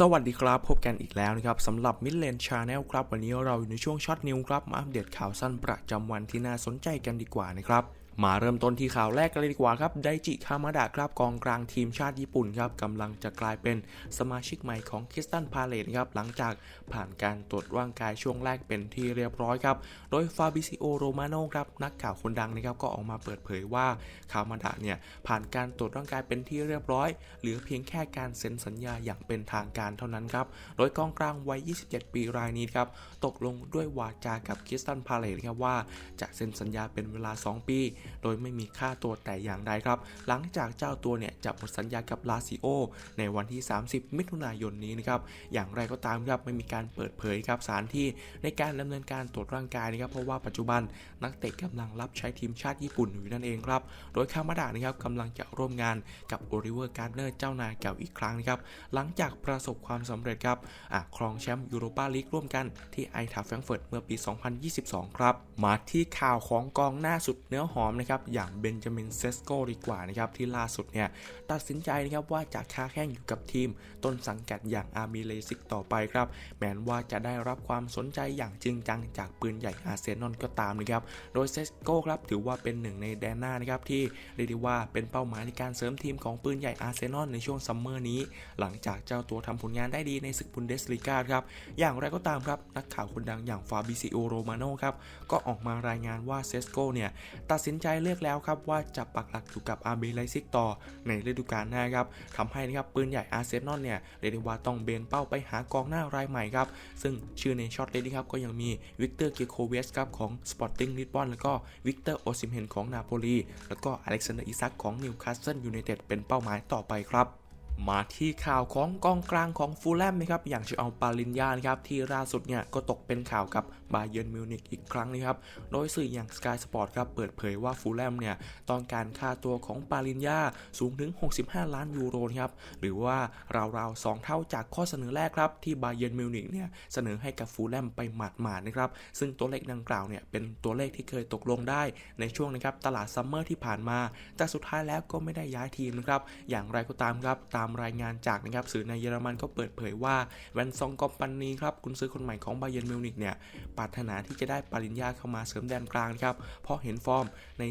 สวัสดีครับ พบกันอีกแล้วนะครับสำหรับ Mid Lane Channel ครับ วันนี้เราอยู่ในช่วงช็อตนิวครับ มาอัปเดตข่าวสั้นประจำวันที่น่าสนใจกันดีกว่านะครับ มาเริ่มต้นที่ข่าวแรกกันเลยดีกว่าครับ ไดจิคามาดะครับกองกลางทีมชาติญี่ปุ่นครับกำลังจะกลายเป็นสมาชิกใหม่ของคิสตันพาเลตครับหลังจากผ่านการตรวจร่างกายช่วงแรกเป็นที่เรียบร้อยครับ โดยฟาบิซิโอโรมาโนครับนักข่าวคนดังนะครับก็ออกมาเปิดเผยว่าคามาดะเนี่ยผ่านการตรวจร่างกายเป็นที่เรียบร้อย เหลือเพียงแค่การเซ็นสัญญาอย่างเป็นทางการเท่านั้นครับโดยกองกลางวัย 27 ปีรายนี้ครับตกลงด้วยวาจากับคิสตันพาเลตครับว่าจะเซ็นสัญญาเป็นเวลา 2 ปีโดยไม่มีค่าตัวแต่อย่างใดครับ หลังจากเจ้าตัวเนี่ยจะหมดสัญญากับลาซิโอในวันที่ 30 มิถุนายนนี้นะครับ อย่างไรก็ตามครับไม่มีการเปิดเผยครับสานที่ในการดำเนินการตรวจร่างกายนะครับ เพราะว่าปัจจุบันนักเตะกำลังรับใช้ทีมชาติญี่ปุ่นอยู่นั่นเองครับ โดยคามาดะนะครับกำลังจะร่วมงานกับโอริเวอร์การ์เนอร์เจ้านายเก่าอีกครั้งนะครับ หลังจากประสบความสำเร็จครับครองแชมป์ยูโรปาลีกร่วมกันที่ไอทาแฟรงเฟิร์ตเมื่อปี 2022 ครับ มาที่ข่าวของกองหน้าสุดเนื้อหอมนะครับอย่างเบนจามินเซสโกดีกว่านะครับที่ล่าสุดเนี่ยตัดสินใจนะครับว่าจะค้าแข่งอยู่กับทีม ต้นสังกัดอย่างอาร์มีเลซิกต่อไปครับแม้ว่าจะได้รับความสนใจอย่างจริงจังจากปืนใหญ่อาร์เซนอลก็ตามนะครับโดยเซสโกครับถือว่าเป็นหนึ่งในแดนหน้านะครับที่เรียกได้ว่าเป็นเป้าหมายในการเสริมทีมของปืนใหญ่อาร์เซนอลในช่วงซัมเมอร์นี้ หลังจากเจ้าตัวทำผลงานได้ดีในศึกบุนเดสลีกาครับอย่างไรก็ตามครับนักข่าวคนดังอย่างฟาบิซิโอโรมาโนครับก็ออกมารายงานว่าเซสโกเนี่ยตัดสินใจใจเลือกแล้วครับว่าจะปักหลักอยู่กับอาร์เบไลซิกต่อในฤดูกาลหน้าครับทำให้นะครับปืนใหญ่อาร์เซนอลเนี่ยเรียกได้ว่าต้องเบนเป้าไปหากองหน้ารายใหม่ครับซึ่งชื่อในช็อตเลดี้ครับก็ยังมีวิกเตอร์เกโคเวสครับของสปอร์ติ้งลิสบอนแล้วก็วิกเตอร์โอซิมเฮนของนาโปลีแล้วก็อเล็กซานเดอร์อิซักของนิวคาสเซิลยูไนเต็ดเป็นเป้าหมายต่อไปครับ มาที่ข่าวของกองกลางของฟูลแลมนะครับอย่างเชิเอาปาลินยานะครับที่ล่าสุดเนี่ยก็ตกเป็นข่าวกับบาเยิร์นมิวนิกอีกครั้งนะครับโดยสื่ออย่าง Sky Sport ครับเปิดเผยว่าฟูลแลมเนี่ยต้องการค่าตัวของปาลินยาสูงถึง 65 ล้านยูโรนะครับหรือว่าราวๆ 2 เท่าจากข้อเสนอแรกครับที่บาเยิร์นมิวนิกเนี่ยเสนอให้กับฟูลแลมไปหมาดๆนะครับซึ่งตัวเลขดังกล่าวเนี่ยเป็นตัวเลขที่เคยตกลงได้ในช่วงนะครับตลาดซัมเมอร์ที่ผ่านมา แต่สุดท้ายแล้วก็ไม่ได้ย้ายทีมนะครับอย่างไรก็ตามครับตามรายงานจากนะครับสื่อในเยอรมันก็เปิดเผยว่าแวนซองกอมปันนีครับคุณซื้อคนใหม่ของบาเยิร์นมิวนิกเนี่ยปรารถนาที่จะได้ปริญญาเข้ามาเสริมแดนกลางครับเพราะเห็นฟอร์มใน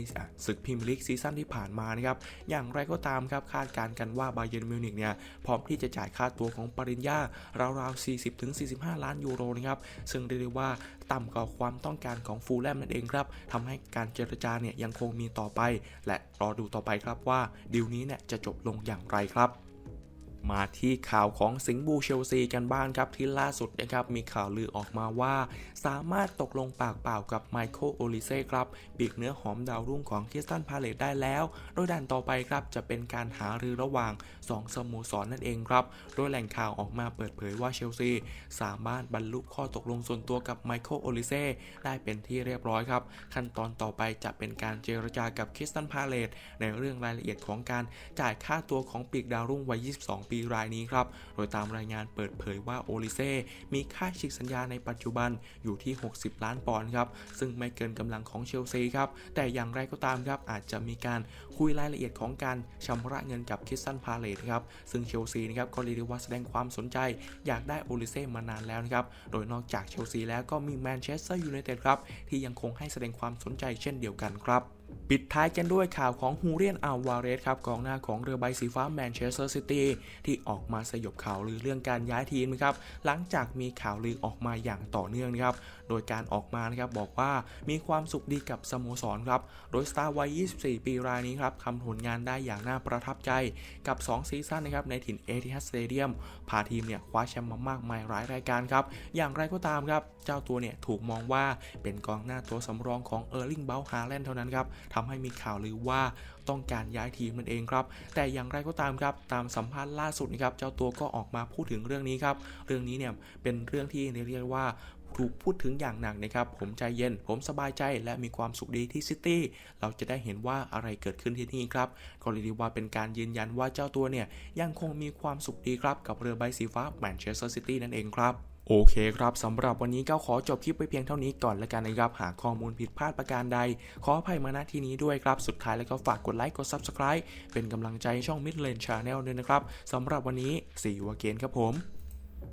ศึกพรีเมียร์ลีกซีซั่นที่ผ่านมานะครับอย่างไรก็ตามครับคาดการณ์กันว่าบาเยิร์นมิวนิกเนี่ยพร้อมที่จะจ่ายค่าตัวของปริญญาราวๆ 40-45 ล้านยูโรนะครับซึ่งเรียกได้ว่าต่ำกว่าความต้องการของฟูลแลมนั่นเองครับทำให้การเจรจาเนี่ยยังคงมีต่อไป และรอดูต่อไปครับว่าดีลนี้เนี่ยจะจบลงอย่างไรครับ มาที่ข่าวของสิงห์บูเชลซีกันบ้างครับที่ล่าสุดนะครับมีข่าวลือออกมาว่า สามารถตกลงปากเปล่ากับไมเคิลโอลิเซ่ครับปีกเนื้อหอมดาวรุ่งของคริสตันพาเลตได้แล้ว โดยด่านต่อไปครับจะเป็นการหารือระหว่าง 2 สโมสรนนั่นเองครับโดยแหล่งข่าวออกมาเปิดเผยว่าเชลซีสามารถบรรลุข้อตกลงส่วนตัวกับไมเคิลโอลิเซ่ได้เป็นที่เรียบร้อยครับ ขั้นตอนต่อไปจะเป็นการเจรจากับคริสตันพาเลตในเรื่องรายละเอียดของการจ่ายค่าตัวของปีกดาวรุ่งวัย 22 ปีรายนี้ครับ โดยตามรายงานเปิดเผยว่าโอลิเซ่มีค่าฉีกสัญญาในปัจจุบันอยู่ที่ 60 ล้านปอนด์ครับ ซึ่งไม่เกินกำลังของเชลซีครับ แต่อย่างไรก็ตามครับ อาจจะมีการคุยรายละเอียดของการชำระเงินกับคิสตันพาเลตครับ ซึ่งเชลซีนะครับก็เรียกว่าแสดงความสนใจ อยากได้โอลิเซ่มานานแล้วนะครับ โดยนอกจากเชลซีแล้วก็มีแมนเชสเตอร์ยูไนเต็ดครับที่ยังคงให้แสดงความสนใจเช่นเดียวกันครับ ปิดท้ายกันด้วยข่าวของฮูเรียนอัลวาเรสครับกองหน้าของเรือใบสีฟ้าแมนเชสเตอร์ซิตี้ที่ออกมาสยบข่าวลือเรื่องการย้ายทีมนะครับหลังจากมีข่าวลือออกมาอย่างต่อเนื่องนะครับโดยการออกมานะครับบอกว่ามีความสุขดีกับสโมสรครับโดยสตาร์วัย 24 ปีรายนี้ครับทำผลงานได้อย่างน่าประทับใจกับ 2 ซีซั่นนะครับในถิ่นเอทิฮัสสเตเดียมพาทีมเนี่ยคว้าแชมป์มามากมายหลายรายการครับอย่างไรก็ตามครับเจ้าตัวเนี่ยถูกมองว่าเป็นกองหน้าตัวสำรองของเออร์ลิงเบลฮาแลนด์เท่านั้นครับทำให้มีข่าวลือว่าต้องการย้ายทีมนั่นเองครับ แต่อย่างไรก็ตามครับตามสัมภาษณ์ล่าสุดนะครับเจ้าตัวก็ออกมาพูดถึงเรื่องนี้ครับเรื่องนี้เนี่ยเป็นเรื่องที่เรียกว่าถูกพูดถึงอย่างหนักนะครับ ผมใจเย็น ผมสบายใจและมีความสุขดีที่ซิตี้ เราจะได้เห็นว่าอะไรเกิดขึ้นที่นี่ครับ ก็เรียกได้ว่าเป็นการยืนยันว่าเจ้าตัวเนี่ยยังคงมีความสุขดีครับ กับเรือใบสีฟ้าแมนเชสเตอร์ซิตี้นั่นเองครับ โอเคครับสำหรับวันนี้ก็ขอจบคลิปไปเพียงเท่านี้ก่อนแล้วกันนะครับ หากข้อมูลผิดพลาดประการใด ขออภัยมาณที่นี้ด้วยครับ สุดท้ายแล้วก็ฝากกดไลค์กด Subscribe เป็นกำลังใจช่อง Midland Channel ด้วยนะครับสำหรับวันนี้ see you again ครับผม